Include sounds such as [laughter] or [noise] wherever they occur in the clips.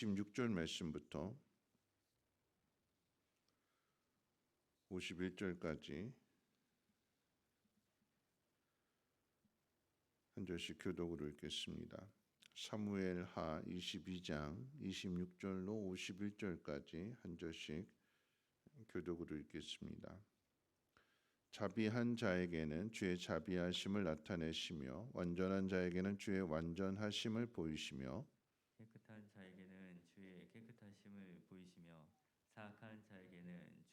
16절 말씀부터 51절까지 한 절씩 교독으로 읽겠습니다. 사무엘 하 22장 26절로 51절까지 한 절씩 교독으로 읽겠습니다. 자비한 자에게는 주의 자비하심을 나타내시며 완전한 자에게는 주의 완전하심을 보이시며 깨끗한 자에게는 주의 깨끗하심을 보이시며 사악한 자에게는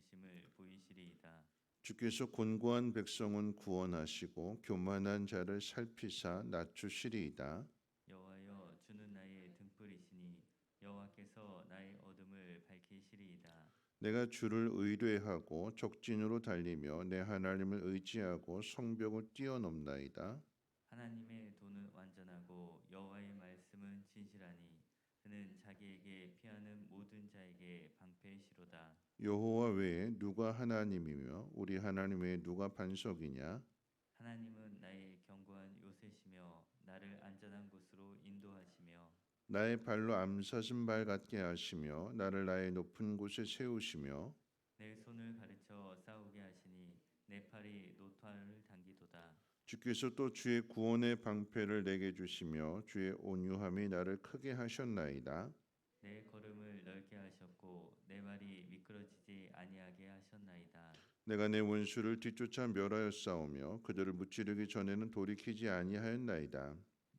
주의 거스르심을 보이시리이다. 주께서 곤고한 백성은 구원하시고 교만한 자를 살피사 낮추시리이다. 여호와여 주는 나의 등불이시니 여호와께서 나의 어둠을 밝히시리이다. 내가 주를 의뢰하고 적진으로 달리며 내 하나님을 의지하고 성벽을 뛰어넘나이다. 하나님의 도는 완전하고 여호와의 말씀은 진실하니 그는 자기에게 피하는 모든 자에게 방패시로다. 여호와 외에 누가 하나님이며 우리 하나님 외에 누가 반석이냐? 하나님은 나의 견고한 요새시며 나를 안전한 곳으로 인도하시며 나의 발로 암사슴 발 같게 하시며 나를 나의 높은 곳에 세우시며 내 손을 가르쳐 싸우게 하시니 내 팔이. 주께서 또 주의 구원의 방패를 내게 주시며 주의 온유함이 나를 크게 하셨나이다. 내 걸음을 넓게 하셨고 내 말이 미끄러지지 아니하게 하셨나이다. 내가 내 원수를 뒤쫓아 멸하였사오며 그들을 무찌르기 전에는 돌이키지 아니하였나이다.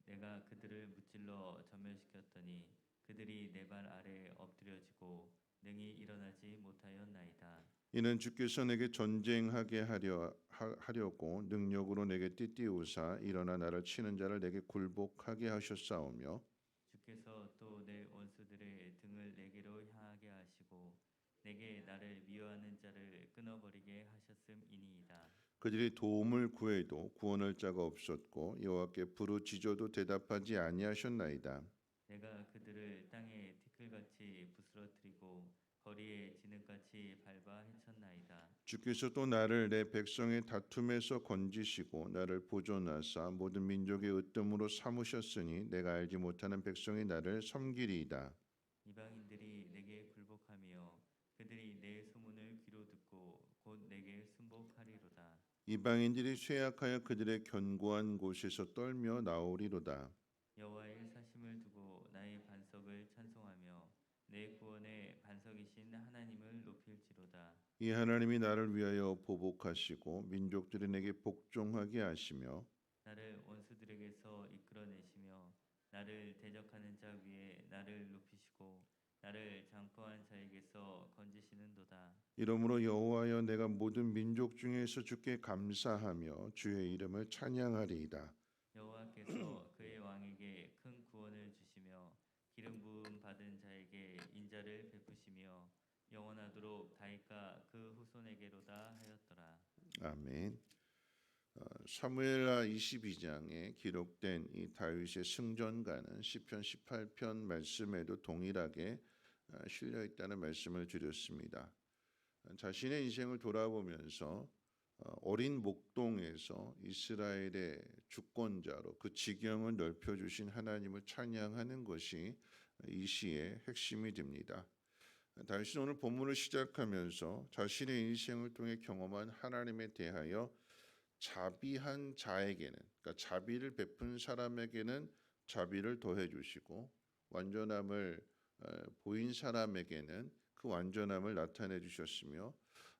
내가 그들을 무찔러 전멸시켰더니 그들이 내 발 아래 엎드려지고 능히 일어나지 못하였나이다. 이는 주께서 내게 전쟁하게 하려 하, 하려고 능력으로 내게 띠띠우사 일어나 나를 치는 자를 내게 굴복하게 하셨사오며 주께서 또 내 원수들의 등을 내게로 향하게 하시고 내게 나를 미워하는 자를 끊어버리게 하셨음이니이다. 그들이 도움을 구해도 구원할 자가 없었고 여호와께 부르짖어도 대답하지 아니하셨나이다. 내가 그들을 땅에 티끌같이 거리에 진흙같이 밟아 헤쳤나이다. 주께서 또 나를 내 백성의 다툼에서 건지시고 나를 보존하사 모든 민족의 으뜸으로 삼으셨으니 내가 알지 못하는 백성이 나를 섬기리이다. 이방인들이 내게 굴복하며 그들이 내 소문을 귀로 듣고 곧 내게 순복하리로다. 이방인들이 쇠약하여 그들의 견고한 곳에서 떨며 나오리로다. 여호와의 사심을 두고 나의 반석을 찬송하며 내 구원의 반석이신 하나님을 높일지로다. 이 하나님이 나를 위하여 보복하시고 민족들이 내게 복종하게 하시며 나를 원수들에게서 이끌어내시며 나를 대적하는 자 위에 나를 높이시고 나를 장포한 자에게서 건지시는도다. 이러므로 여호와여 내가 모든 민족 중에서 주께 감사하며 주의 이름을 찬양하리이다. 여호와께서 그의 왕에게 큰 구원을 주시며 기름 부음 받은 자에게 인자를 베푸시며 영원하도록 다윗과 그 후손에게로다 하였더라. 아멘. 어, 사무엘하 22장에 기록된 이 다윗의 승전가는 시편 18편 말씀에도 동일하게 어, 실려 있다는 말씀을 드렸습니다. 어, 자신의 인생을 돌아보면서 어, 어린 목동에서 이스라엘의 주권자로 그 지경을 넓혀 주신 하나님을 찬양하는 것이 이 시의 핵심이 됩니다. 다윗은 오늘 본문을 시작하면서 자신의 인생을 통해 경험한 하나님에 대하여 자비한 자에게는 그러니까 자비를 베푼 사람에게는 자비를 더해 주시고 완전함을 어, 보인 사람에게는 그 완전함을 나타내 주셨으며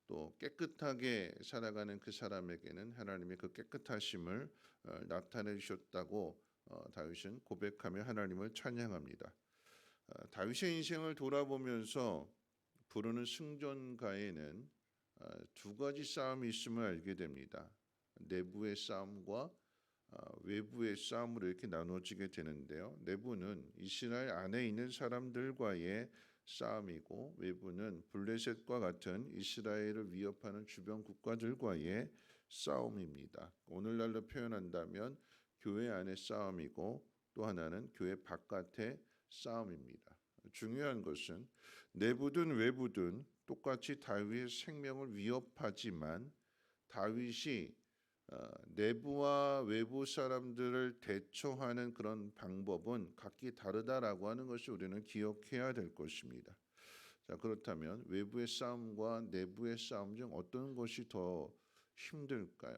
또 깨끗하게 살아가는 그 사람에게는 하나님의 그 깨끗하심을 어, 나타내 주셨다고 어, 다윗은 고백하며 하나님을 찬양합니다. 어, 다윗의 인생을 돌아보면서 부르는 승전가에는 어, 두 가지 싸움이 있음을 알게 됩니다. 내부의 싸움과 어, 외부의 싸움으로 이렇게 나눠지게 되는데요. 내부는 이스라엘 안에 있는 사람들과의 싸움이고 외부는 블레셋과 같은 이스라엘을 위협하는 주변 국가들과의 싸움입니다. 오늘날로 표현한다면 교회 안의 싸움이고 또 하나는 교회 바깥의 싸움입니다. 중요한 것은 내부든 외부든 똑같이 다윗의 생명을 위협하지만 다윗이 어, 내부와 외부 사람들을 대처하는 그런 방법은 각기 다르다라고 하는 것을 우리는 기억해야 될 것입니다. 자 그렇다면 외부의 싸움과 내부의 싸움 중 어떤 것이 더 힘들까요?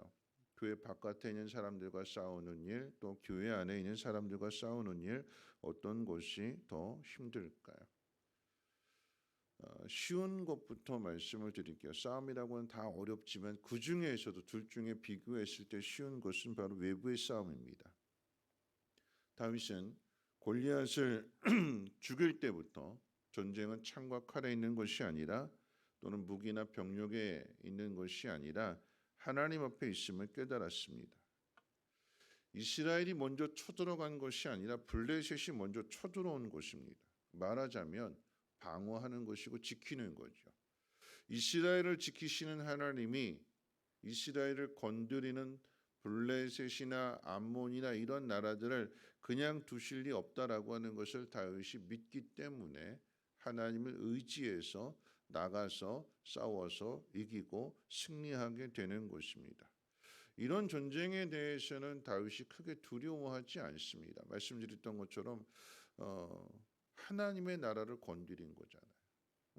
교회 바깥에 있는 사람들과 싸우는 일, 또 교회 안에 있는 사람들과 싸우는 일, 어떤 것이 더 힘들까요? 어, 쉬운 것부터 말씀을 드릴게요. 싸움이라고는 다 어렵지만 그 중에서도 둘 중에 비교했을 때 쉬운 것은 바로 외부의 싸움입니다. 다윗은 골리앗을 [clears throat] 죽일 때부터 전쟁은 창과 칼에 있는 것이 아니라 또는 무기나 병력에 있는 것이 아니라 하나님 앞에 있음을 깨달았습니다. 이스라엘이 먼저 쳐들어간 것이 아니라 블레셋이 먼저 쳐들어온 것입니다. 말하자면 방어하는 것이고 지키는 거죠. 이스라엘을 지키시는 하나님이 이스라엘을 건드리는 블레셋이나 암몬이나 이런 나라들을 그냥 두실 리 없다라고 하는 것을 다윗이 믿기 때문에 하나님을 의지해서 나가서 싸워서 이기고 승리하게 되는 것입니다. 이런 전쟁에 대해서는 다윗이 크게 두려워하지 않습니다. 말씀드렸던 것처럼 어, 하나님의 나라를 건드린 거잖아요.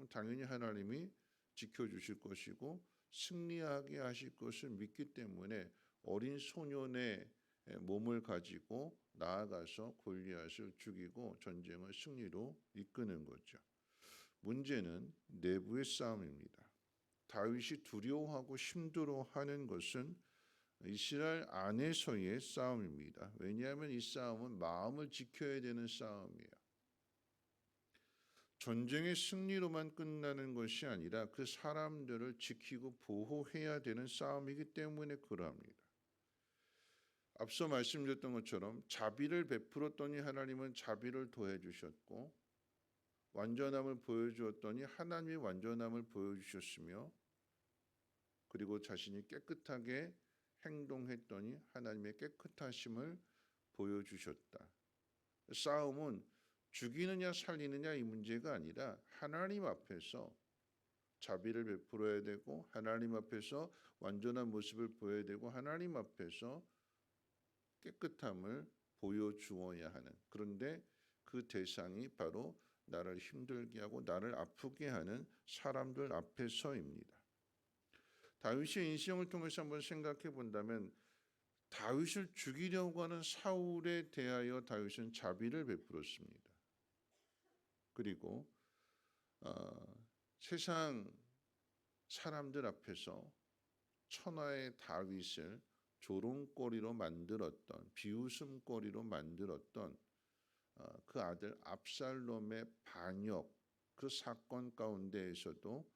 당연히 하나님이 지켜주실 것이고 승리하게 하실 것을 믿기 때문에 어린 소년의 몸을 가지고 나아가서 골리앗을 죽이고 전쟁을 승리로 이끄는 거죠. 문제는 내부의 싸움입니다. 다윗이 두려워하고 힘들어하는 것은 이스라엘 안에서의 싸움입니다. 왜냐하면 이 싸움은 마음을 지켜야 되는 싸움이에요. 전쟁의 승리로만 끝나는 것이 아니라 그 사람들을 지키고 보호해야 되는 싸움이기 때문에 그러합니다. 앞서 말씀드렸던 것처럼 자비를 베풀었더니 하나님은 자비를 더해 주셨고 완전함을 보여주었더니 하나님의 완전함을 보여주셨으며 그리고 자신이 깨끗하게 행동했더니 하나님의 깨끗하심을 보여주셨다. 싸움은 죽이느냐 살리느냐 이 문제가 아니라 하나님 앞에서 자비를 베풀어야 되고 하나님 앞에서 완전한 모습을 보여야 되고 하나님 앞에서 깨끗함을 보여주어야 하는 그런데 그 대상이 바로 나를 힘들게 하고 나를 아프게 하는 사람들 앞에서입니다. 다윗의 인생을 통해서 한번 생각해 본다면 다윗을 죽이려고 하는 사울에 대하여 다윗은 자비를 베풀었습니다. 그리고 어, 세상 사람들 앞에서 천하의 다윗을 조롱거리로 만들었던 비웃음거리로 만들었던 어, 그 아들 압살롬의 반역 그 사건 가운데에서도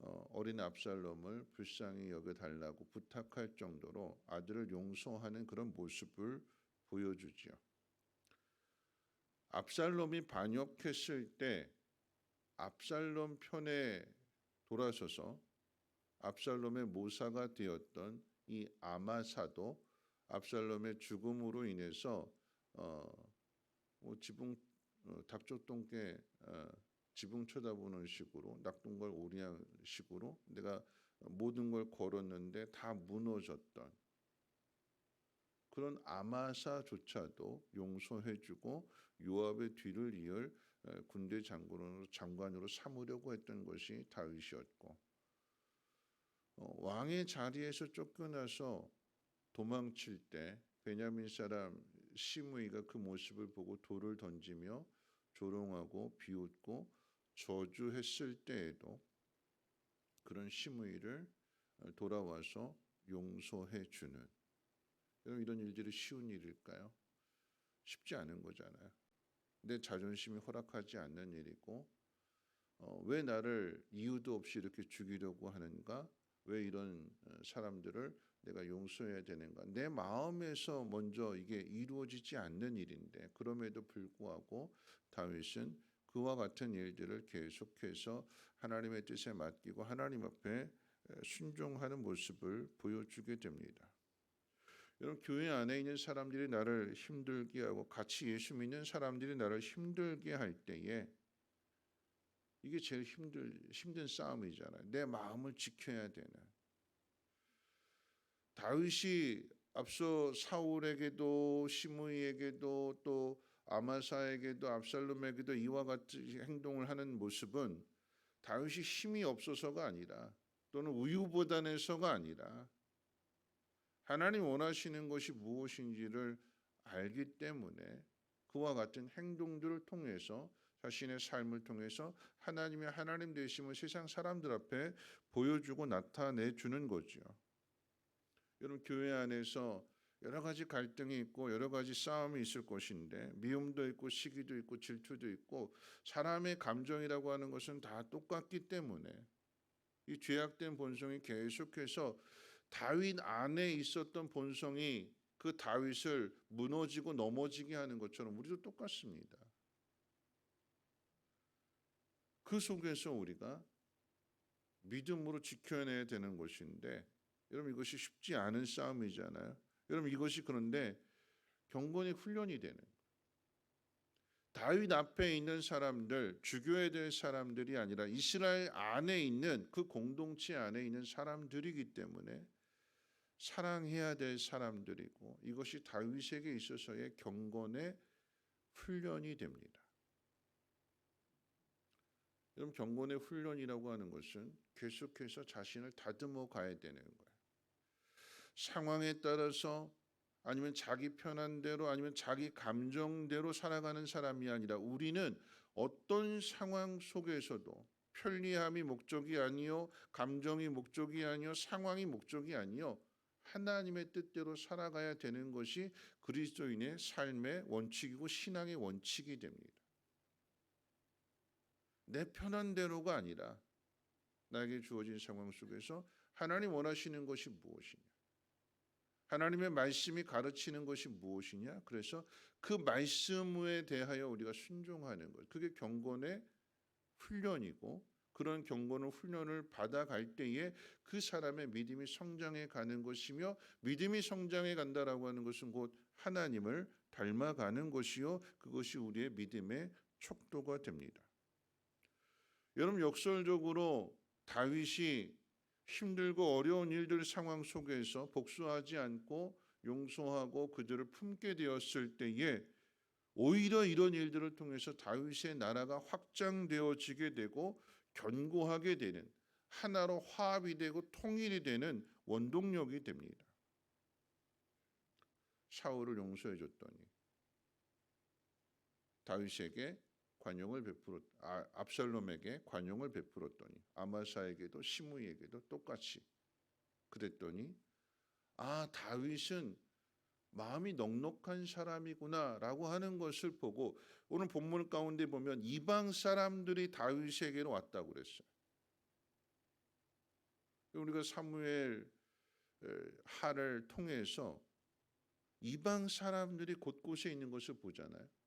어, 어린 압살롬을 불쌍히 여겨 달라고 부탁할 정도로 아들을 용서하는 그런 모습을 보여주지요. 압살롬이 반역했을 때 압살롬 편에 돌아서서 압살롬의 모사가 되었던 이 아마사도 압살롬의 죽음으로 인해서 어, 뭐 지붕 어, 닭조똥개 어, 지붕 쳐다보는 식으로 낙동걸 오리한 식으로 내가 모든 걸 걸었는데 다 무너졌던 그런 아마사조차도 용서해주고 요압의 뒤를 이을 군대 장군으로 장관으로 삼으려고 했던 것이 다윗이었고 어, 왕의 자리에서 쫓겨나서 도망칠 때 베냐민 사람 시므이가 그 모습을 보고 돌을 던지며 조롱하고 비웃고 저주했을 때에도 그런 시므이를 돌아와서 용서해 주는 여러분 이런 일들이 쉬운 일일까요? 쉽지 않은 거잖아요. 내 자존심이 허락하지 않는 일이고 어, 왜 나를 이유도 없이 이렇게 죽이려고 하는가? 왜 이런 사람들을 내가 용서해야 되는가? 내 마음에서 먼저 이게 이루어지지 않는 일인데 그럼에도 불구하고 다윗은 그와 같은 일들을 계속해서 하나님의 뜻에 맡기고 하나님 앞에 순종하는 모습을 보여주게 됩니다. 여러분 교회 안에 있는 사람들이 나를 힘들게 하고 같이 예수 믿는 사람들이 나를 힘들게 할 때에 이게 제일 힘들 힘든 싸움이잖아요. 내 마음을 지켜야 되는. 다윗이 앞서 사울에게도 시므이에게도 또 아마사에게도 압살롬에게도 이와 같이 행동을 하는 모습은 다윗이 힘이 없어서가 아니라 또는 우유부단해서가 아니라 하나님 원하시는 것이 무엇인지를 알기 때문에 그와 같은 행동들을 통해서 자신의 삶을 통해서 하나님의 하나님 되심을 세상 사람들 앞에 보여주고 나타내 주는 거죠. 여러분 교회 안에서 여러 가지 갈등이 있고 여러 가지 싸움이 있을 것인데 미움도 있고 시기도 있고 질투도 있고 사람의 감정이라고 하는 것은 다 똑같기 때문에 이 죄악된 본성이 계속해서 다윗 안에 있었던 본성이 그 다윗을 무너지고 넘어지게 하는 것처럼 우리도 똑같습니다. 그 속에서 우리가 믿음으로 지켜내야 되는 것인데 여러분 이것이 쉽지 않은 싸움이잖아요. 여러분 이것이 그런데 경건의 훈련이 되는. 다윗 앞에 있는 사람들, 죽여야 될 사람들이 아니라 이스라엘 안에 있는 그 공동체 안에 있는 사람들이기 때문에 사랑해야 될 사람들이고 이것이 다윗에게 있어서의 경건의 훈련이 됩니다. 여러분 경건의 훈련이라고 하는 것은 계속해서 자신을 다듬어 가야 되는 거예요. 상황에 따라서 아니면 자기 편한 대로 아니면 자기 감정대로 살아가는 사람이 아니라 우리는 어떤 상황 속에서도 편리함이 목적이 아니요 감정이 목적이 아니요 상황이 목적이 아니요 하나님의 뜻대로 살아가야 되는 것이 그리스도인의 삶의 원칙이고 신앙의 원칙이 됩니다. 내 편한 대로가 아니라 나에게 주어진 상황 속에서 하나님 원하시는 것이 무엇이냐? 하나님의 말씀이 가르치는 것이 무엇이냐? 그래서 그 말씀에 대하여 우리가 순종하는 것. 그게 경건의 훈련이고 그런 경건의 훈련을 받아갈 때에 그 사람의 믿음이 성장해 가는 것이며 믿음이 성장해 간다라고 하는 것은 곧 하나님을 닮아가는 것이요 그것이 우리의 믿음의 촉도가 됩니다. 여러분 역설적으로 다윗이 힘들고 어려운 일들 상황 속에서 복수하지 않고 용서하고 그들을 품게 되었을 때에 오히려 이런 일들을 통해서 다윗의 나라가 확장되어지게 되고 견고하게 되는 하나로 화합이 되고 통일이 되는 원동력이 됩니다. 사울을 용서해 줬더니 다윗에게 관용을 베풀었 아, 압살롬에게 관용을 베풀었더니 아마사에게도 시므이에게도 똑같이 그랬더니 아 다윗은 마음이 넉넉한 사람이구나라고 하는 것을 보고 오늘 본문 가운데 보면 이방 사람들이 다윗에게로 왔다고 그랬어요. 우리가 사무엘 하를 통해서 이방 사람들이 곳곳에 있는 것을 보잖아요.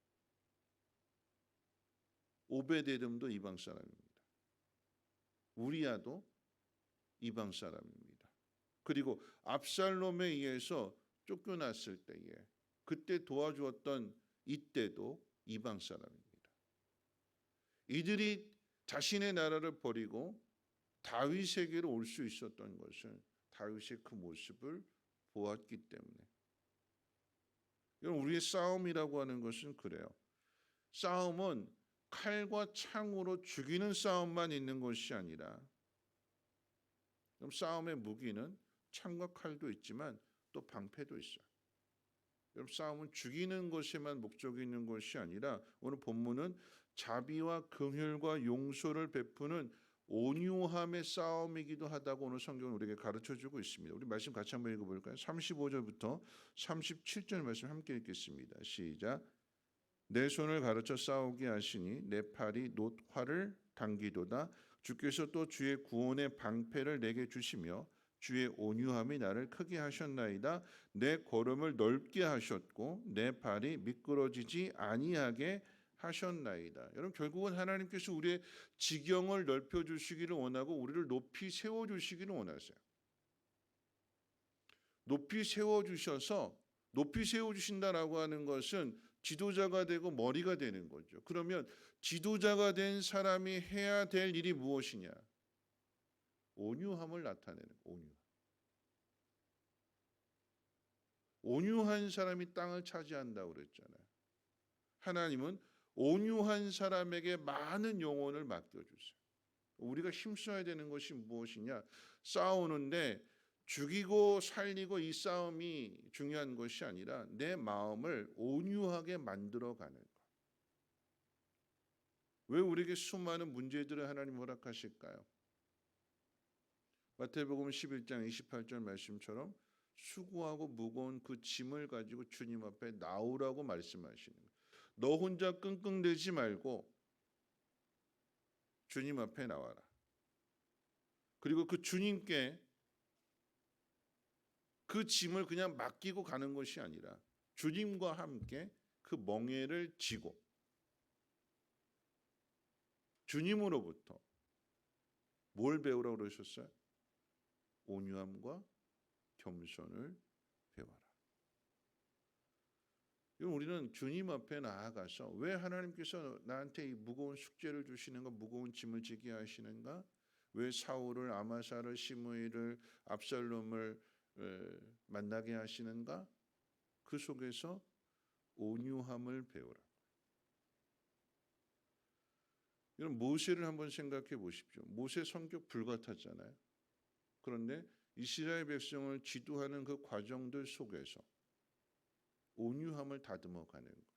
오베데돔도 이방 사람입니다. 우리야도 이방 사람입니다. 그리고 압살롬에 의해서 쫓겨났을 때에 그때 도와주었던 이때도 이방 사람입니다. 이들이 자신의 나라를 버리고 다윗에게로 올 수 있었던 것은 다윗의 그 모습을 보았기 때문에 여러분 우리의 싸움이라고 하는 것은 그래요. 싸움은 칼과 창으로 죽이는 싸움만 있는 것이 아니라 그럼 싸움의 무기는 창과 칼도 있지만 또 방패도 있어요. 여러분 싸움은 죽이는 것에만 목적이 있는 것이 아니라 오늘 본문은 자비와 긍휼과 용서를 베푸는 온유함의 싸움이기도 하다고 오늘 성경은 우리에게 가르쳐 주고 있습니다. 우리 말씀 같이 한번 읽어 볼까요? 35절부터 37절 말씀 함께 읽겠습니다. 시작. 내 손을 가르쳐 싸우게 하시니 내 팔이 놋 활을 당기도다 주께서 또 주의 구원의 방패를 내게 주시며 주의 온유함이 나를 크게 하셨나이다 내 걸음을 넓게 하셨고 내 발이 미끄러지지 아니하게 하셨나이다. 여러분 결국은 하나님께서 우리의 지경을 넓혀 주시기를 원하고 우리를 높이 세워 주시기를 원하세요. 높이 세워 주셔서 높이 세워 주신다라고 하는 것은 지도자가 되고 머리가 되는 거죠. 그러면 지도자가 된 사람이 해야 될 일이 무엇이냐? 온유함을 나타내는 온유. 온유한 사람이 땅을 차지한다고 그랬잖아요. 하나님은 온유한 사람에게 많은 영혼을 맡겨 주세요. 우리가 힘써야 되는 것이 무엇이냐? 싸우는데 죽이고 살리고 이 싸움이 중요한 것이 아니라 내 마음을 온유하게 만들어 가는 것. 왜 우리에게 수많은 문제들을 하나님 허락하실까요? 마태복음 11장 28절 말씀처럼 수고하고 무거운 그 짐을 가지고 주님 앞에 나오라고 말씀하시는 거예요. 너 혼자 끙끙대지 말고 주님 앞에 나와라. 그리고 그 주님께 그 짐을 그냥 맡기고 가는 것이 아니라 주님과 함께 그 멍에를 지고 주님으로부터 뭘 배우라고 그러셨어요? 온유함과 겸손을 배워라. 우리는 주님 앞에 나아가서 왜 하나님께서 나한테 이 무거운 숙제를 주시는가, 무거운 짐을 지게 하시는가? 왜 사울을 아마사를 시므이를 압살롬을 에, 만나게 하시는가? 그 속에서 온유함을 배우라. 여러분 모세를 한번 생각해 보십시오. 모세 성격 불같았잖아요. 그런데 이스라엘 백성을 지도하는 그 과정들 속에서 온유함을 다듬어 가는 거예요.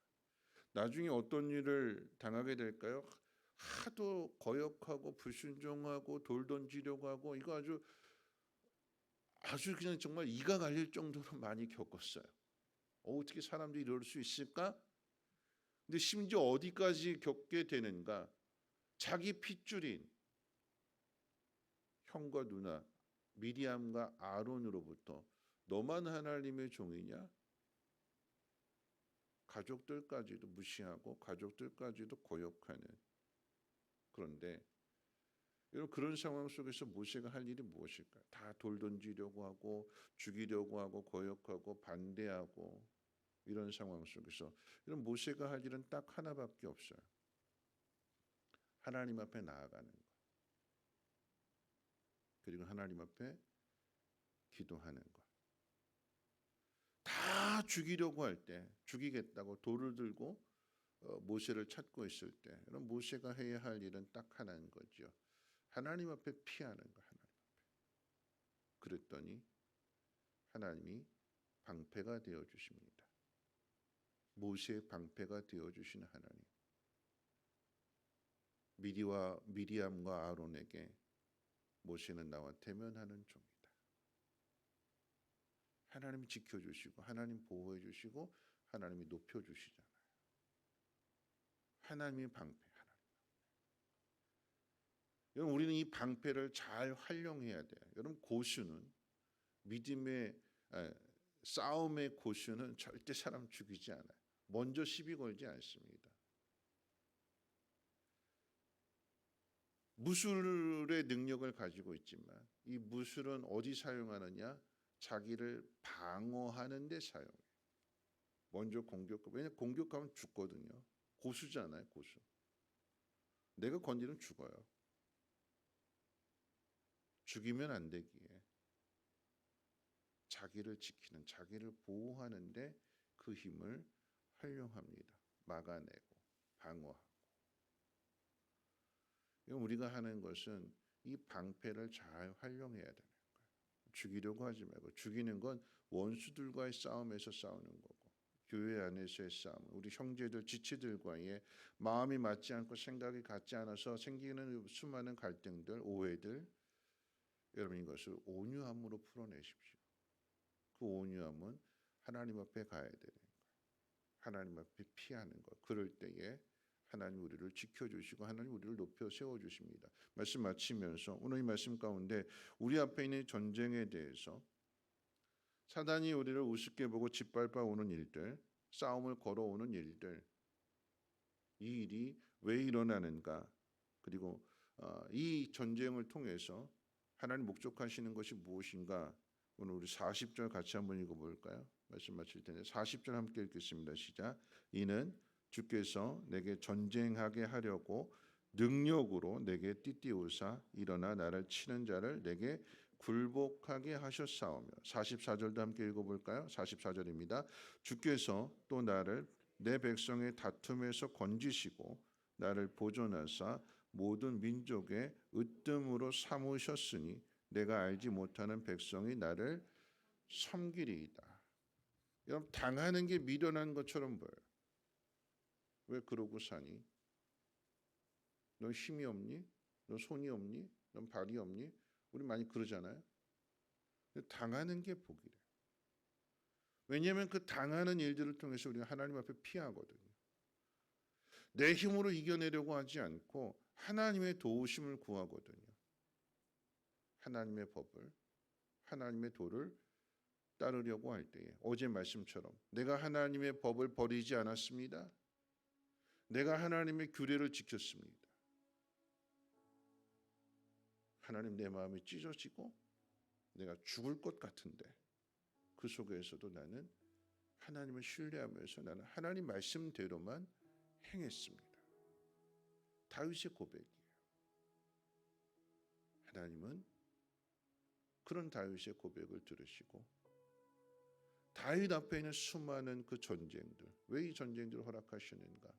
나중에 어떤 일을 당하게 될까요? 하도 거역하고 불순종하고 돌 던지려고 하고 이거 아주 아주 그냥 정말 이가 갈릴 정도로 [laughs] 많이 겪었어요. 어, 어떻게 사람들이 이럴 수 있을까? 근데 심지어 어디까지 겪게 되는가? 자기 핏줄인 형과 누나 미리암과 아론으로부터 너만 하나님의 종이냐? 가족들까지도 무시하고 가족들까지도 고역하는 그런데 여러분 그런 상황 속에서 모세가 할 일이 무엇일까요? 다 돌 던지려고 하고 죽이려고 하고 거역하고 반대하고 이런 상황 속에서 이런 모세가 할 일은 딱 하나밖에 없어요. 하나님 앞에 나아가는 것. 그리고 하나님 앞에 기도하는 것. 다 죽이려고 할 때, 죽이겠다고 돌을 들고 어, 모세를 찾고 있을 때, 이런 모세가 해야 할 일은 딱 하나인 거죠. 하나님 앞에 피하는 거, 하나님 앞에. 그랬더니 하나님이 방패가 되어 주십니다. 모세의 방패가 되어 주시는 하나님. 미리와 미리암과 아론에게 모세는 나와 대면하는 종이다. 하나님이 지켜 주시고 하나님 보호해 주시고 하나님이 높여 주시잖아요. 하나님이 방패. 여러분 우리는 이 방패를 잘 활용해야 돼요. 여러분 고수는 믿음의 에, 싸움의 고수는 절대 사람 죽이지 않아요. 먼저 시비 걸지 않습니다. 무술의 능력을 가지고 있지만 이 무술은 어디 사용하느냐? 자기를 방어하는 데 사용해. 먼저 공격하고 왜냐 공격하면 죽거든요. 고수잖아요, 고수. 내가 건드리면 죽어요. 죽이면 안 되기에 자기를 지키는 자기를 보호하는데 그 힘을 활용합니다. 막아내고 방어하고. 우리가 하는 것은 이 방패를 잘 활용해야 되는 거예요. 죽이려고 하지 말고 죽이는 건 원수들과의 싸움에서 싸우는 거고 교회 안에서의 싸움, 우리 형제들 지체들과의 마음이 맞지 않고 생각이 같지 않아서 생기는 수많은 갈등들, 오해들 여러분 이것을 온유함으로 풀어내십시오. 그 온유함은 하나님 앞에 가야 되는 거예요. 하나님 앞에 피하는 것. 그럴 때에 하나님 우리를 지켜주시고 하나님 우리를 높여 세워주십니다. 말씀 마치면서 오늘 이 말씀 가운데 우리 앞에 있는 전쟁에 대해서 사단이 우리를 우습게 보고 짓밟아 오는 일들, 싸움을 걸어오는 일들, 이 일이 왜 일어나는가? 그리고 어, 이 전쟁을 통해서 하나님 목적하시는 것이 무엇인가? 오늘 우리 40절 같이 한번 읽어볼까요? 말씀 마칠 텐데 40절 함께 읽겠습니다. 시작. 이는 주께서 내게 전쟁하게 하려고 능력으로 내게 띠띠우사 일어나 나를 치는 자를 내게 굴복하게 하셨사오며 44절도 함께 읽어볼까요? 44절입니다. 주께서 또 나를 내 백성의 다툼에서 건지시고 나를 보존하사 모든 민족의 으뜸으로 삼으셨으니 내가 알지 못하는 백성이 나를 섬기리이다. 여러분 당하는 게 미련한 것처럼 보여요. 왜 그러고 사니? 너 힘이 없니? 너 손이 없니? 넌 발이 없니? 우리 많이 그러잖아요. 당하는 게 복이래. 왜냐하면 그 당하는 일들을 통해서 우리가 하나님 앞에 피하거든요. 내 힘으로 이겨내려고 하지 않고 하나님의 도우심을 구하거든요. 하나님의 법을, 하나님의 도를 따르려고 할 때에 어제 말씀처럼 내가 하나님의 법을 버리지 않았습니다. 내가 하나님의 규례를 지켰습니다. 하나님 내 마음이 찢어지고 내가 죽을 것 같은데 그 속에서도 나는 하나님을 신뢰하면서 나는 하나님 말씀대로만 행했습니다. 다윗의 고백이에요. 하나님은 그런 다윗의 고백을 들으시고 다윗 앞에 있는 수많은 그 전쟁들 왜 이 전쟁들을 허락하시는가?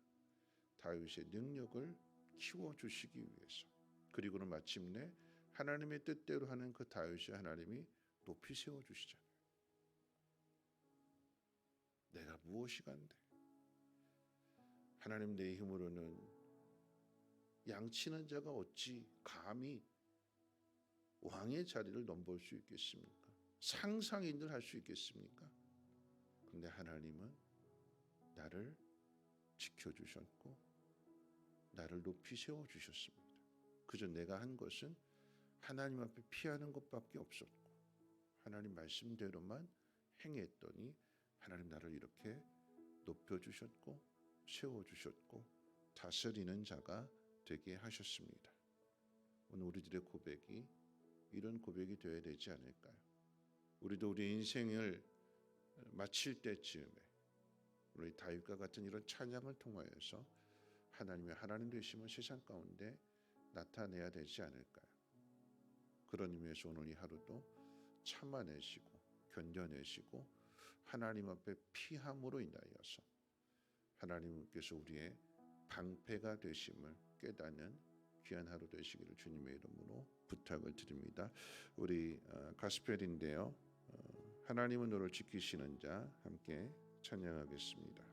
다윗의 능력을 키워 주시기 위해서 그리고는 마침내 하나님의 뜻대로 하는 그 다윗이 하나님이 높이 세워 주시잖아요. 내가 무엇이 간데? 하나님 내 힘으로는 양치는 자가 어찌 감히 왕의 자리를 넘볼 수 있겠습니까? 상상인들 할 수 있겠습니까? 근데 하나님은 나를 지켜주셨고 나를 높이 세워 주셨습니다. 그저 내가 한 것은 하나님 앞에 피하는 것밖에 없었고 하나님 말씀대로만 행했더니 하나님 나를 이렇게 높여 주셨고 세워 주셨고 다스리는 자가 되게 하셨습니다. 오늘 우리들의 고백이 이런 고백이 되어야 되지 않을까요? 우리도 우리 인생을 마칠 때쯤에 우리 다윗과 같은 이런 찬양을 통하여서 하나님의 하나님 되심을 세상 가운데 나타내야 되지 않을까요? 그런 의미에서 오늘 이 하루도 참아내시고 견뎌내시고 하나님 앞에 피함으로 인하여서 하나님께서 우리의 방패가 되심을 깨닫는 귀한 하루 되시기를 주님의 이름으로 부탁을 드립니다. 우리 어, 가스펠인데요. 어, 하나님은 너를 지키시는 자 함께 찬양하겠습니다.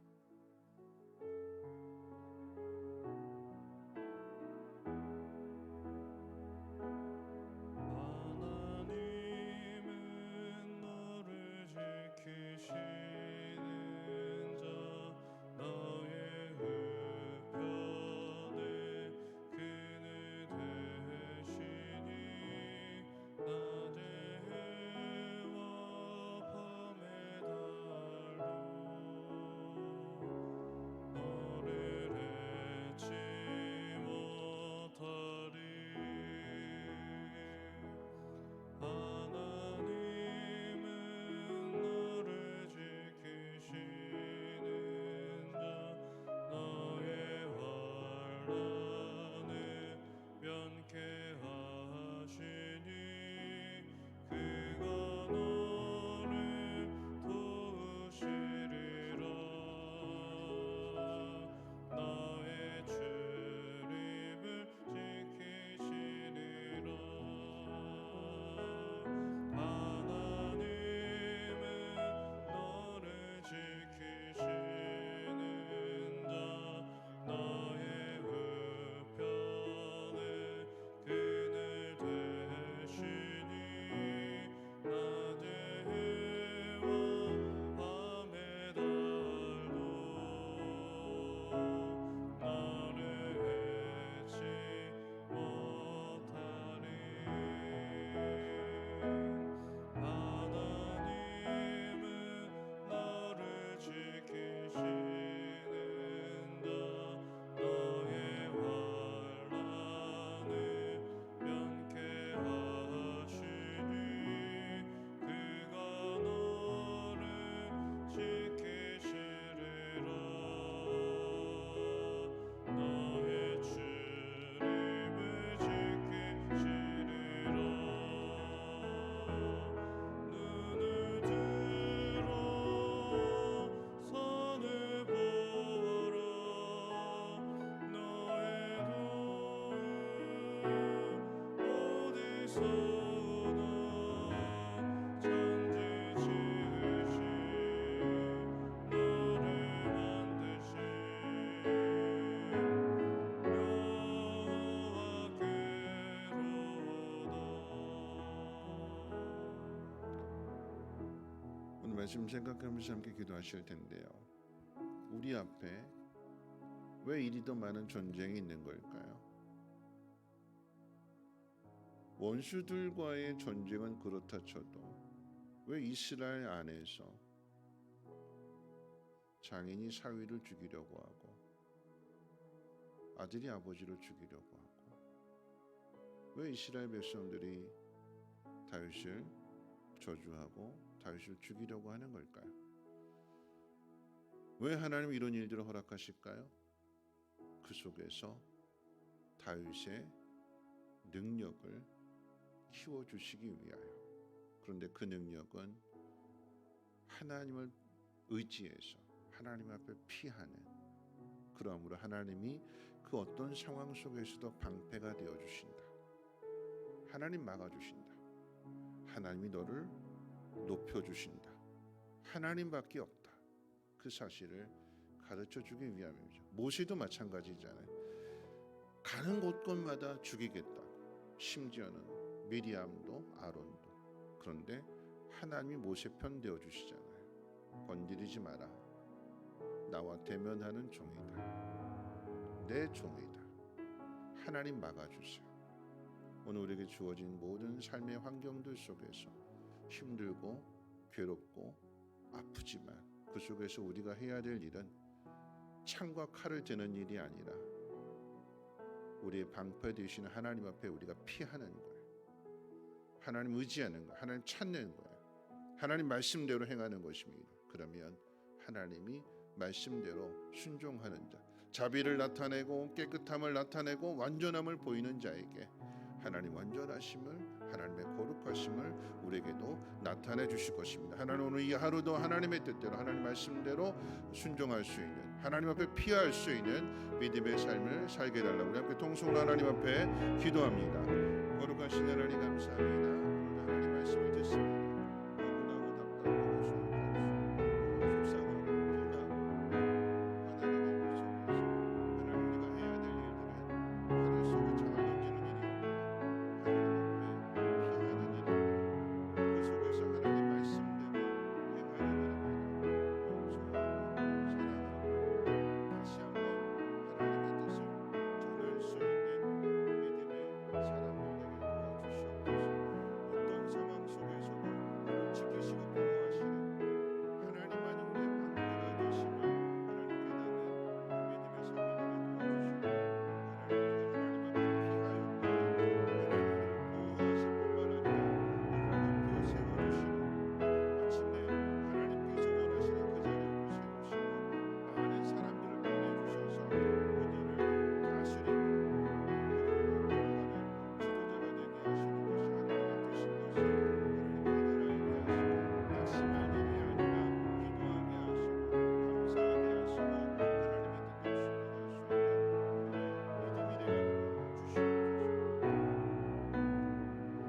말씀 생각하면서 함께 기도하실 텐데요. 우리 앞에 왜 이리도 많은 전쟁이 있는 걸까요? 원수들과의 전쟁은 그렇다 쳐도 왜 이스라엘 안에서 장인이 사위를 죽이려고 하고 아들이 아버지를 죽이려고 하고 왜 이스라엘 백성들이 다윗을 저주하고 다윗을 죽이려고 하는 걸까요? 왜 하나님 이런 일들을 허락하실까요? 그 속에서 다윗의 능력을 키워 주시기 위하여. 그런데 그 능력은 하나님을 의지해서 하나님 앞에 피하는 그러므로 하나님이 그 어떤 상황 속에서도 방패가 되어 주신다. 하나님 막아 주신다. 하나님이 너를 높여 주신다. 하나님밖에 없다. 그 사실을 가르쳐 주기 위함이죠. 모세도 마찬가지잖아요. 가는 곳곳마다 죽이겠다. 심지어는 미리암도 아론도. 그런데 하나님이 모세 편 되어 주시잖아요. 건드리지 마라. 나와 대면하는 종이다. 내 종이다. 하나님 막아 주세요. 오늘 우리에게 주어진 모든 삶의 환경들 속에서 힘들고 괴롭고 아프지만 그 속에서 우리가 해야 될 일은 창과 칼을 드는 일이 아니라 우리의 방패 되시는 하나님 앞에 우리가 피하는 거예요. 하나님 의지하는 거예요. 하나님 찾는 거예요. 하나님 말씀대로 행하는 것입니다. 그러면 하나님이 말씀대로 순종하는 자, 자비를 나타내고 깨끗함을 나타내고 완전함을 보이는 자에게 하나님 완전하심을 하나님의 거룩하심을 우리에게도 나타내 주실 것입니다. 하나님 오늘 이 하루도 하나님의 뜻대로 하나님 말씀대로 순종할 수 있는 하나님 앞에 피할 수 있는 믿음의 삶을 살게 달라고 함께 통성으로 하나님 앞에 기도합니다. 거룩하신 하나님 감사합니다. 오늘 하나님 말씀을 듣습니다.